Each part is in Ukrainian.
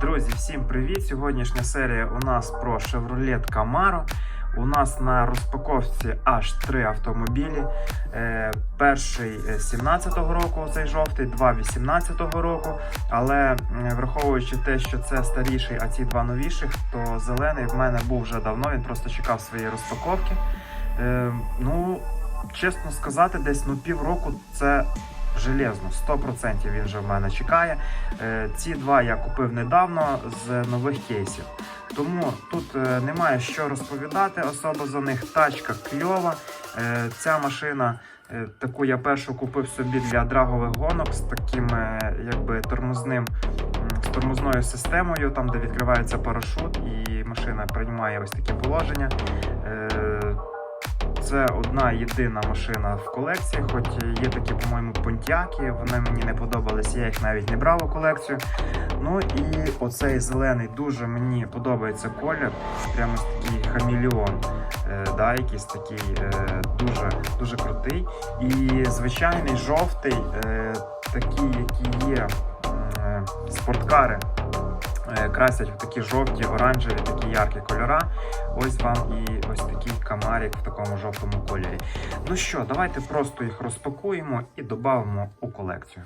Друзі, всім привіт! Сьогоднішня серія у нас про Chevrolet Camaro. У нас на розпаковці аж три автомобілі. Е, перший е, 17-го року, цей жовтий, два 18-го року. Але враховуючи те, що це старіший, а ці два новіших, то зелений в мене був вже давно. Він просто чекав своєї розпаковки. Е, ну, чесно сказати, десь ну півроку це железно, 100% він вже в мене чекає. Е, Ці два я купив недавно з нових кейсів. Тому тут е, немає що розповідати особо за них. Тачка кльова. Е, Ця машина, таку я першу купив собі для драгових гонок з таким якби тормозним. Тормозною системою, там де відкривається парашут, і машина приймає ось таке положення. Це одна єдина машина в колекції, хоч є такі, по-моєму, понтяки, вони мені не подобались, я їх навіть не брав у колекцію. Ну і оцей зелений дуже мені подобається колір. Прямо такий хамілеон. Е, да, якийсь такий е, дуже, дуже крутий. І звичайний жовтий, е, такий, які є е, спорткари. е, Красять в такі жовті, оранжеві, такі яркі кольора. Ось вам і ось такий камарик в такому жовтому кольорі. Ну що, давайте просто їх розпакуємо і додамо у колекцію.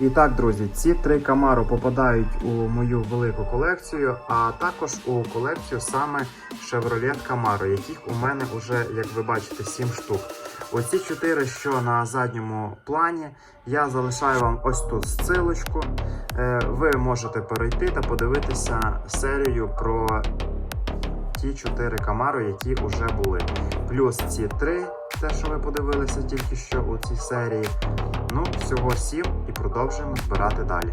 І так, друзі, ці три Camaro попадають у мою велику колекцію, а також у колекцію саме Chevrolet Camaro, яких у мене вже, як ви бачите, 7 штук. Оці чотири, що на задньому плані, я залишаю вам ось тут ссылочку. Е, Ви можете перейти та подивитися серію про ті чотири Camaro, які вже були. Плюс ці три, те, що ви подивилися тільки що у цій серії. Ну, всього сім і продовжуємо збирати далі.